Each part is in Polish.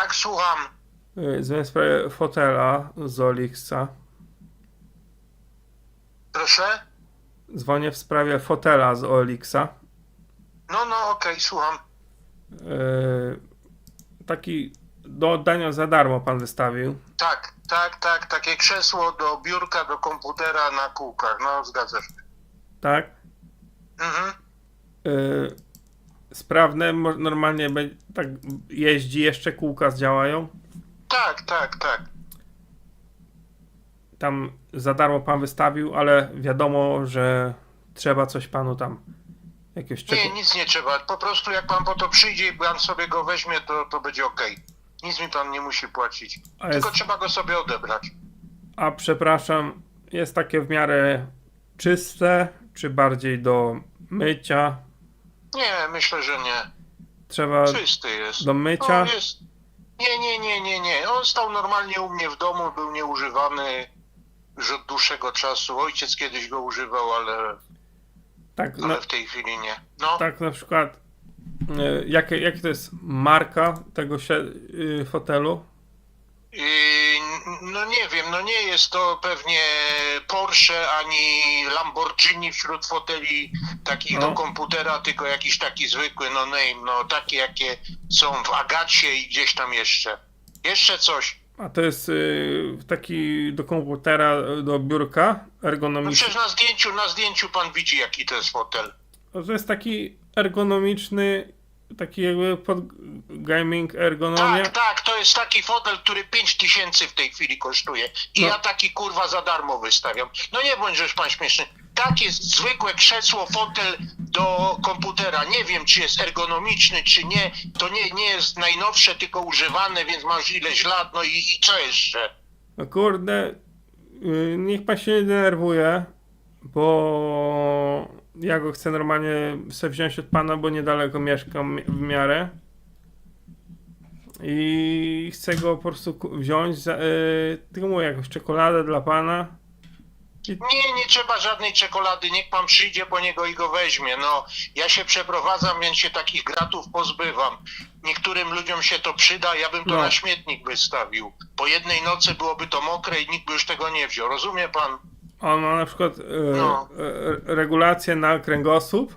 Tak, słucham. Y, Dzwonię w sprawie fotela z Olixa. Proszę? Dzwonię w sprawie fotela z Olixa. No, no, okej, słucham. Y, Taki do oddania za darmo pan wystawił. Tak, tak, tak, takie krzesło do biurka, do komputera na kółkach, no zgadza się. Tak? Mhm. Y, Sprawne, normalnie tak jeździ, jeszcze kółka działają. Tak, tak, tak. Tam za darmo pan wystawił, ale wiadomo, że trzeba coś panu tam jakiegoś Nie, czego. nic nie trzeba. Po prostu jak pan po to przyjdzie i pan sobie go weźmie, to, to będzie okej. Nic mi pan nie musi płacić. Jest, Tylko trzeba go sobie odebrać. a przepraszam, jest takie w miarę czyste, czy bardziej do mycia? Nie, myślę, że nie. Trzeba Czysty jest. do mycia? On jest... Nie, nie, nie, nie, nie. On stał normalnie u mnie w domu, był nieużywany już od dłuższego czasu. Ojciec kiedyś go używał, ale, Tak, ale na, w tej chwili nie. No, tak na przykład, y, jakie, jakie to jest marka tego się, y, fotelu? Yy, no nie wiem, no nie jest to pewnie Porsche ani Lamborghini wśród foteli takich No. do komputera, tylko jakiś taki zwykły no name, no takie jakie są w Agacie i gdzieś tam jeszcze. Jeszcze coś. A to jest y, taki do komputera, do biurka No ergonomiczny. przecież na zdjęciu, na zdjęciu pan widzi jaki to jest fotel. To jest taki ergonomiczny, taki jakby pod gaming ergonomia. Tak, tak, to jest taki fotel, który 5 tysięcy w tej chwili kosztuje. I No. ja taki kurwa za darmo wystawiam. No nie bądź żeś pan śmieszny. Takie zwykłe krzesło, fotel do komputera. Nie wiem, czy jest ergonomiczny, czy nie. To nie, nie jest najnowsze, tylko używane, więc masz ileś lat, no i, i co jeszcze? No kurde, y, niech pan się nie denerwuje, bo ja go chcę normalnie sobie wziąć od pana, bo niedaleko mieszkam w miarę. I chcę go po prostu wziąć, za, y, tylko mówię, jakąś czekoladę dla pana. Nie, nie trzeba żadnej czekolady, niech pan przyjdzie po niego i go weźmie. No, ja się przeprowadzam, więc się takich gratów pozbywam. Niektórym ludziom się to przyda, ja bym to No. na śmietnik wystawił. Po jednej nocy byłoby to mokre i nikt by już tego nie wziął. Rozumie pan? On ma na przykład y, No. y, regulację na kręgosłup.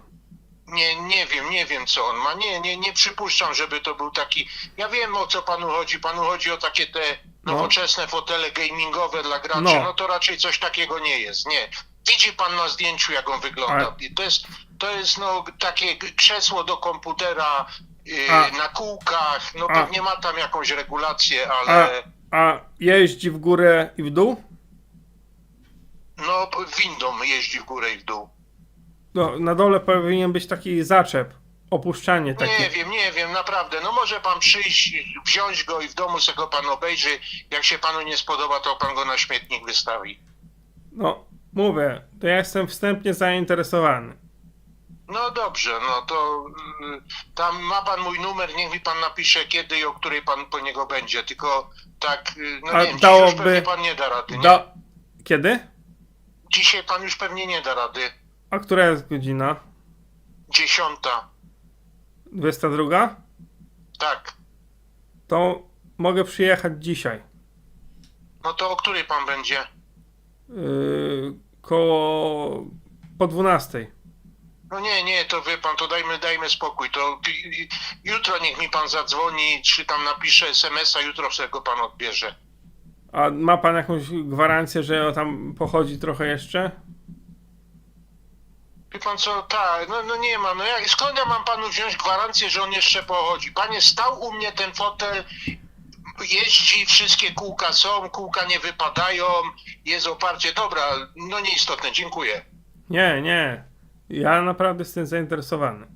Nie, nie wiem, nie wiem co on ma. Nie, nie, nie przypuszczam, żeby to był taki. Ja wiem o co panu chodzi. Panu chodzi o takie te No. nowoczesne fotele gamingowe dla graczy. No. No. to raczej coś takiego nie jest. Nie. Widzi pan na zdjęciu, jak on wygląda. To jest, to jest no, takie g- krzesło do komputera yy, A. na kółkach. No A. pewnie ma tam jakąś regulację, ale a jeździ w górę i w dół? No windą jeździ w górę i w dół. No, na dole powinien być taki zaczep, opuszczanie takie. Nie wiem, nie wiem, naprawdę. No może pan przyjść, wziąć go i w domu sobie go pan obejrzy. Jak się panu nie spodoba, to pan go na śmietnik wystawi. No, mówię, to ja jestem wstępnie zainteresowany. No dobrze, no to mm, tam ma pan mój numer, niech mi pan napisze kiedy i o której pan po niego będzie. Tylko tak, y, no A nie wiem, już dałoby- pewnie pan nie da rady, nie? Do... Kiedy? Dzisiaj pan już pewnie nie da rady. A która jest godzina? Dziesiąta, 22? tak. To mogę przyjechać dzisiaj. No to o której pan będzie? Yy, koło... po 12. No nie, nie, to wie pan, to dajmy, dajmy spokój. To jutro niech mi pan zadzwoni, czy tam napisze SMS-a, jutro sobie go pan odbierze. A ma pan jakąś gwarancję, że on tam pochodzi trochę jeszcze? Wie pan co, tak, no, no nie ma, no jak, skąd ja mam panu wziąć gwarancję, że on jeszcze pochodzi? Panie, stał u mnie ten fotel, jeździ, wszystkie kółka są, kółka nie wypadają, jest oparcie, dobra, no nieistotne, dziękuję. Nie, nie. Ja naprawdę jestem zainteresowany.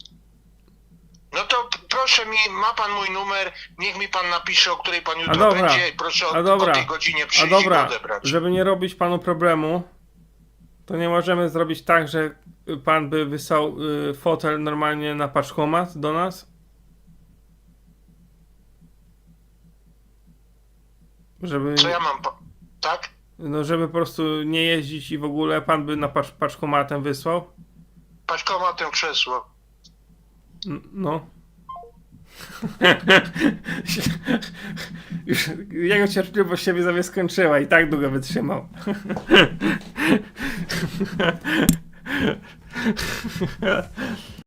No to proszę mi, ma pan mój numer, niech mi pan napisze, o której pan jutro dobra, będzie, proszę o, a dobra, o tej godzinie A przyjść i go dobra, odebrać. żeby nie robić panu problemu, to nie możemy zrobić tak, że pan by wysłał y, fotel normalnie na paczkomat do nas? Żeby, Co ja mam, pa- tak? no żeby po prostu nie jeździć i w ogóle pan by na pacz, paczkomatem wysłał? Paczkomatem krzesło. No. Już jego cierpliwość się widzowie skończyła i tak długo wytrzymał.